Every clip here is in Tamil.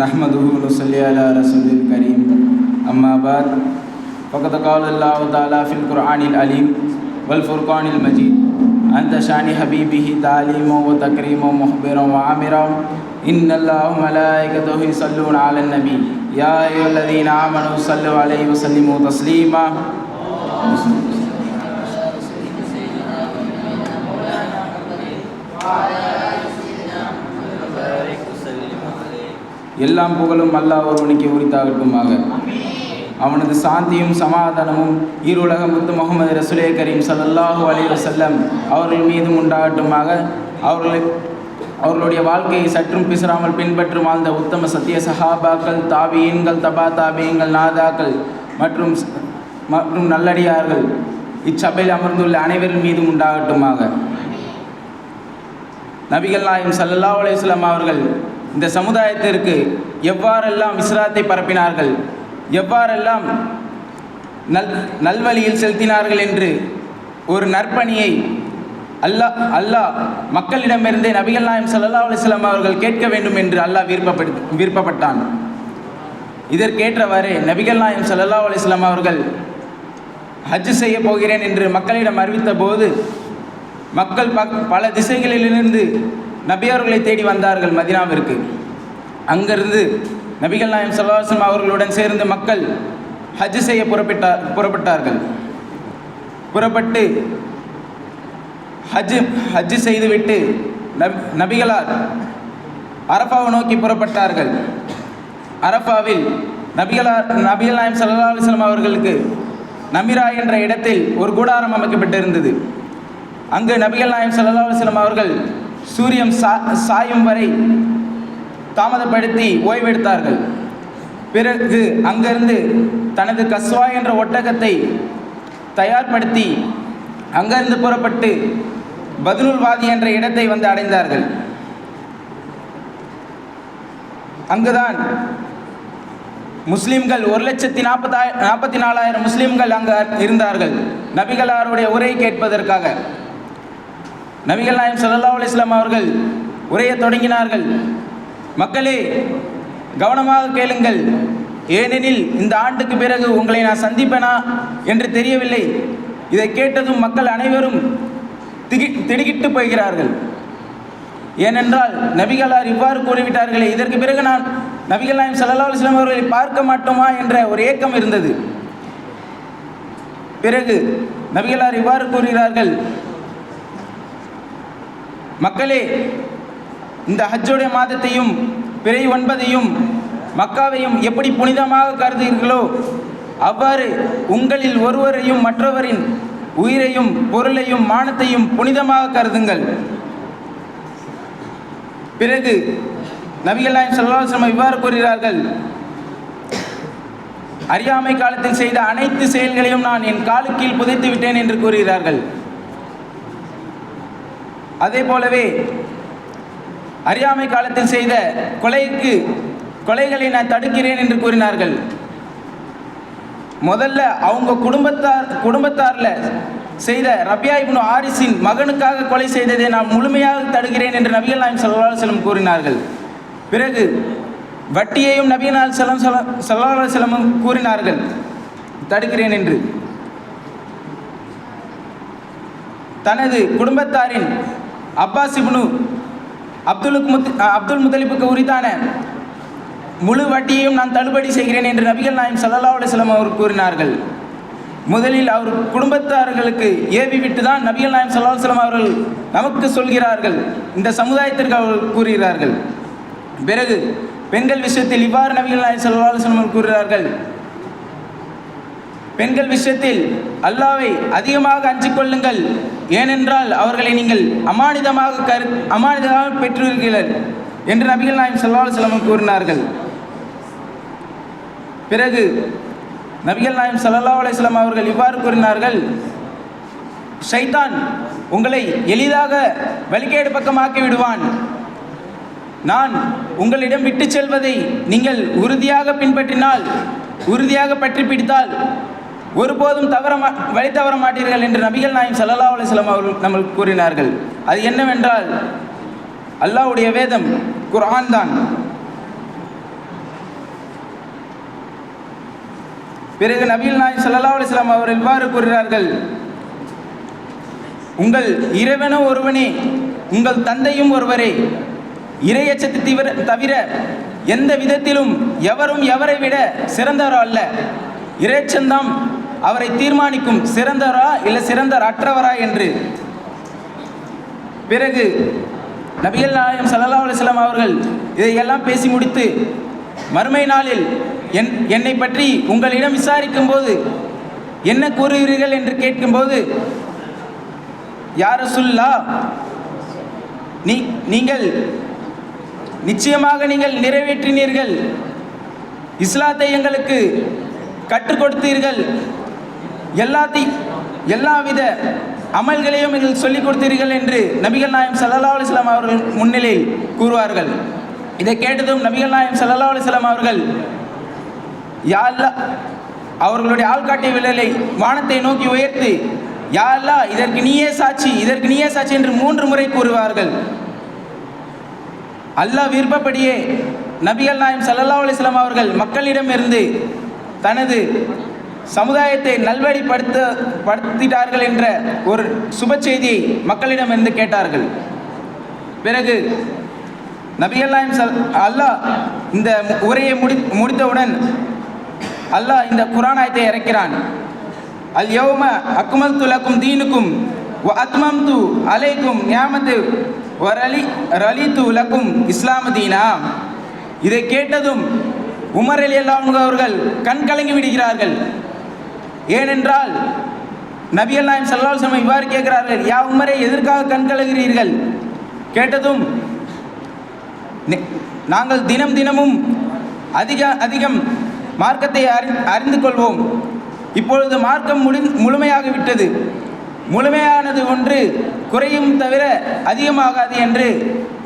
نحمده ونصلي على رسول الكريم. أما بعد فقد قال الله تعالى في القرآن العليم والفرقان المجيد أنت شأن حبيبه تعليما وتكريما مخبرا وعامرا. إن الله وملائكته يصلون على النبي. يا أيها الذين آمنوا صلوا عليه وسلموا تسليما. எல்லாம் புகழும் அல்லாஹ் ஒருவனுக்கு உரித்தாகட்டுமாக அவனது சாந்தியும் சமாதானமும் ஈருலக முத்து முகமது ரசுலே கரீம் சல்லாஹூ அலி வஸல்லம் அவர்கள் மீதும் உண்டாகட்டுமாக அவர்களை அவர்களுடைய வாழ்க்கையை சற்றும் பிசராமல் பின்பற்றும் வாழ்ந்த உத்தம சத்திய சஹாபாக்கள் தாபியன்கள் தபா தாபியங்கள் நாதாக்கள் மற்றும் மற்றும் நல்லடியார்கள் இச்சபையில் அமர்ந்துள்ள அனைவரின் மீதும் உண்டாகட்டுமாக நபிகள் நாயம் சல்லல்லா அலையம் அவர்கள் இந்த சமுதாயத்திற்கு எவ்வாறெல்லாம் இஸ்லாத்தை பரப்பினார்கள் எவ்வாறெல்லாம் நல் நல்வழியில் செலுத்தினார்கள் என்று ஒரு நற்பணியை அல்லாஹ் அல்லாஹ் மக்களிடமிருந்தே நபிகள் நாயம் சல்லா அலிஸ்லாம் அவர்கள் கேட்க வேண்டும் என்று அல்லாஹ் விருப்பப்படு விருப்பப்பட்டான். இதற்கேற்றவாறு நபிகள் நாயம் சல்லா அலிஸ்லாம் அவர்கள் ஹஜ் செய்ய போகிறேன் என்று மக்களிடம் அறிவித்த போது மக்கள் பக் பல திசைகளிலிருந்து நபியவர்களை தேடி வந்தார்கள் மதினாவிற்கு. அங்கிருந்து நபிகள் நாயம் சல்லாஹம் அவர்களுடன் சேர்ந்து மக்கள் ஹஜ் செய்ய புறப்பட்டார் புறப்பட்டார்கள். புறப்பட்டு ஹஜ் ஹஜ் செய்துவிட்டு நப் நபிகளார் அரபாவை நோக்கி புறப்பட்டார்கள். அரபாவில் நபிகளார் நபிகள் நாயம் சல்லா அலிஸ்லாம் அவர்களுக்கு நமிரா என்ற இடத்தில் ஒரு கூடாரம் அமைக்கப்பட்டிருந்தது. அங்கு நபிகள் நாயம் சல்லா அலுவலம் அவர்கள் சூரியன் சா சாயும் வரை தாமதப்படுத்தி ஓய்வெடுத்தார்கள். பிறகு அங்கிருந்து தனது கஸ்வா என்ற ஒட்டகத்தை தயார்படுத்தி அங்கிருந்து புறப்பட்டு பத்ருல் வாதி என்ற இடத்தை வந்து அடைந்தார்கள். அங்குதான் முஸ்லிம்கள் ஒரு லட்சத்தி நாற்பத்தாய் நாற்பத்தி நாலாயிரம் முஸ்லிம்கள் அங்கு இருந்தார்கள். நபிகளாருடைய உரை கேட்பதற்காக. நபிகள் நாயம் சல்லா அலிஸ்லாம் அவர்கள் உரையை தொடங்கினார்கள். மக்களே கவனமாக கேளுங்கள். ஏனெனில் இந்த ஆண்டுக்கு பிறகு உங்களை நான் சந்திப்பேனா என்று தெரியவில்லை. இதை கேட்டதும் மக்கள் அனைவரும் திகி திடுக்கிட்டு போகிறார்கள். ஏனென்றால் நபிகளார் இவ்வாறு கூறிவிட்டார்களே இதற்கு பிறகு நான் நபிகள் நாயம் சல்லா அலுவலாம் அவர்களை பார்க்க மாட்டோமா என்ற ஒரு ஏக்கம் இருந்தது. பிறகு நபிகளார் இவ்வாறு கூறுகிறார்கள் மக்களே இந்த ஹஜ்ஜுடைய மாதத்தையும் பிறை ஒன்பதையும் மக்காவையும் எப்படி புனிதமாக கருதுகிறீர்களோ அவ்வாறு உங்களில் ஒருவரையும் மற்றவரின் உயிரையும் பொருளையும் மானத்தையும் புனிதமாக கருதுங்கள். பிறகு நபிகள் நாயம் இவ்வாறு கூறுகிறார்கள். அறியாமை காலத்தில் செய்த அனைத்து செயல்களையும் நான் என் காலுக்கீழ் புதைத்து விட்டேன் என்று கூறுகிறார்கள். அதே போலவே அறியாமை காலத்தில் செய்த கொலைக்கு கொலைகளை நான் தடுக்கிறேன் என்று கூறினார்கள். முதல்ல அவங்க குடும்பத்தார் குடும்பத்தாரில் செய்த ரபியா இப்னு ஆரிஸின் மகனுக்காக கொலை செய்ததை நான் முழுமையாக தடுக்கிறேன் என்று நபிகள் நாயம் சல்லா செல்லம் கூறினார்கள். பிறகு வட்டியையும் நபிகள் செல்லம் சல்லா செல்லமும் கூறினார்கள். தடுக்கிறேன் என்று. தனது குடும்பத்தாரின் அப்பாஸ் இப்னு அப்துலுக்கு முத் அப்துல் முதலிப்புக்கு உரித்தான முழு வட்டியையும் நான் தள்ளுபடி செய்கிறேன் என்று நபிகள் நாயம் சல்லா அலிஸ்லாம் அவர் கூறினார்கள். முதலில் அவர் குடும்பத்தார்களுக்கு ஏவி விட்டு தான் நபிகள் நாயம் சல்லா அலுவலாம் அவர்கள் நமக்கு சொல்கிறார்கள். இந்த சமுதாயத்திற்கு அவர்கள் கூறுகிறார்கள். பிறகு பெண்கள் விஷயத்தில் இவ்வாறு நபிகள் நாயம் சல்லா அலுவலாம் கூறுகிறார்கள். பெண்கள் விஷயத்தில் அல்லாவை அதிகமாக அஞ்சு கொள்ளுங்கள். ஏனென்றால் அவர்களை நீங்கள் அமானிதமாக கரு அமானிதமாக பெற்றிருக்கிறீர்கள் என்று நபிகள் நாயம் சல்லா செல்லம் கூறினார்கள். பிறகு நபிகள் நாயம் சல்லா அலிஸ்லாம் அவர்கள் இவ்வாறு கூறினார்கள். ஷைத்தான் உங்களை எளிதாக வழிகேடு பக்கமாக்கி விடுவான். நான் உங்களிடம் விட்டு செல்வதை நீங்கள் உறுதியாக பின்பற்றினால் உறுதியாக பற்றி பிடித்தால் ஒருபோதும் தவற வழி தவற மாட்டீர்கள் என்று நபிகள் நாயம் சல்லா அலிஸ்லாம் அவர்கள் நம்மளுக்கு கூறினார்கள். அது என்னவென்றால் அல்லாவுடைய வேதம் குரான் தான். பிறகு நபிகள் நாயம் சல்லா அலிஸ்லாம் அவர் இவ்வாறு கூறுகிறார்கள். உங்கள் இறைவனும் ஒருவனே உங்கள் தந்தையும் ஒருவரே இரையச்சத்தை தவிர தவிர எந்த விதத்திலும் எவரும் எவரை விட சிறந்தவரோ அல்ல. இறைச்சந்தாம் அவரை தீர்மானிக்கும் சிறந்தவரா இல்லை சிறந்தர் அற்றவரா என்று? பிறகு நபிகள் நாயம் சல்லா அலைஹி அவர்கள் இதையெல்லாம் பேசி முடித்து மறுமை நாளில் என் என்னை பற்றி உங்களிடம் விசாரிக்கும் போது என்ன கூறுகிறீர்கள்? என்று கேட்கும்போது யார் சொல்லா நீ நீங்கள் நிச்சயமாக நீங்கள் நிறைவேற்றினீர்கள். இஸ்லாத்தை எங்களுக்கு கற்றுக் கொடுத்தீர்கள். எல்லாத்தையும் எல்லாவித அமல்களையும் இதில் சொல்லிக் கொடுத்தீர்கள் என்று நபிகள் நாயம் சல்லா அலிஸ்லாம் அவர்கள் முன்னிலையில் கூறுவார்கள். இதை கேட்டதும் நபிகள் நாயம் சல்லா அலிஸ்லாம் அவர்கள் யா அவர்களுடைய ஆள்காட்டிய விழலை வானத்தை நோக்கி உயர்த்தி யா இதற்கு நீயே சாட்சி இதற்கு நீயே சாட்சி என்று மூன்று முறை கூறுவார்கள். அல்லாஹ் விருப்பப்படியே நபிகள் நாயம் சல்லா அலிஸ்லாம் அவர்கள் மக்களிடமிருந்து தனது சமுதாயத்தை நல்வழிப்படுத்த படுத்திட்டார்கள் என்ற ஒரு சுப செய்தியை மக்களிடமிருந்து கேட்டார்கள். பிறகு நபிகள் சல் அல்லாஹ் இந்த உரையை முடி முடித்தவுடன் அல்லாஹ் இந்த குரானாயத்தை இறக்கிறான். அல் யௌம அக்மல் துலக்கும் தீனுக்கும் அத்மம் து அலைக்கும் ஞாமத்து வரலி ரலி துலக்கும் இஸ்லாம தீனா. இதை கேட்டதும் உமர் அலி அல்லாஹ் அவர்கள் கண் கலங்கி விடுகிறார்கள். ஏனென்றால் நபியல்லாயம் நாயம் ஸல்லல்லாஹு இவ்வாறு கேட்கிறார்கள் யா உமரே எதற்காக கண்கலகிறீர்கள் கேட்டதும் நாங்கள் தினம் தினமும் அதிக அதிகம் மார்க்கத்தை அறி அறிந்து கொள்வோம். இப்பொழுது மார்க்கம் முடி முழுமையாகிவிட்டது முழுமையானது ஒன்று குறையும் தவிர அதிகமாகாது என்று.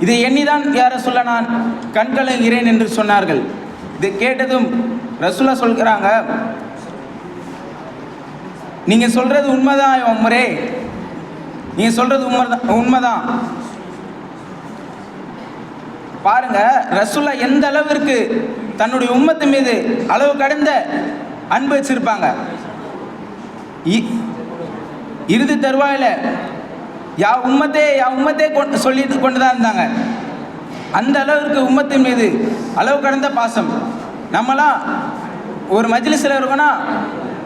இதை எண்ணிதான் யார சொல்ல நான் கண்கலகிறேன் என்று சொன்னார்கள். இதை கேட்டதும் ரசுல்லா சொல்கிறாங்க நீங்கள் சொல்கிறது உண்மைதான் உமரே நீங்கள் சொல்கிறது உண்மைதான் உண்மைதான். பாருங்க ரசுல்லா எந்த அளவிற்கு தன்னுடைய உம்மத்து மீது அளவு கடந்த அன்பு வச்சிருப்பாங்க? இ- இறுதி தருவாயில் யா உம்மத்தே யா உம்மத்தே கொண்டு சொல்லி கொண்டு தான் இருந்தாங்க. அந்த அளவிற்கு உம்மத்தின் மீது அளவு கடந்த பாசம். நம்மளாம் ஒரு மஜ்லிஸில் இருக்கோன்னா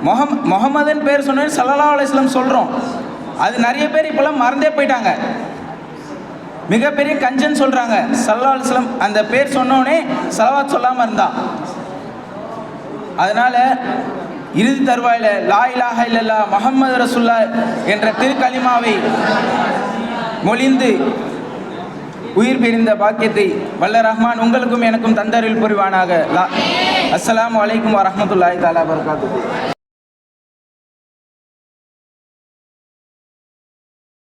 முகம் முகமதுன்னு பேர் சொன்னேன் சல்லா அலைஹி சொல்கிறோம் அது நிறைய பேர் இப்போல்லாம் மறந்தே போயிட்டாங்க. மிகப்பெரிய கஞ்சன் சொல்கிறாங்க சல்லா அலுவலம் அந்த பேர் சொன்னோடனே சலவாத் சொல்லாமல் இருந்தா. அதனால இறுதி தருவாயில் லா இலாஹ இல்லல்லா முகமது ரசுல்லா என்ற திருக்கலிமாவை மொழிந்து உயிர் பிரிந்த பாக்கியத்தை வல்ல ரஹ்மான் உங்களுக்கும் எனக்கும் தந்தரில் புரிவானாக. லா அஸ்ஸலாமு அலைக்கும் வரஹ்மத்துல்லாஹி தஆலா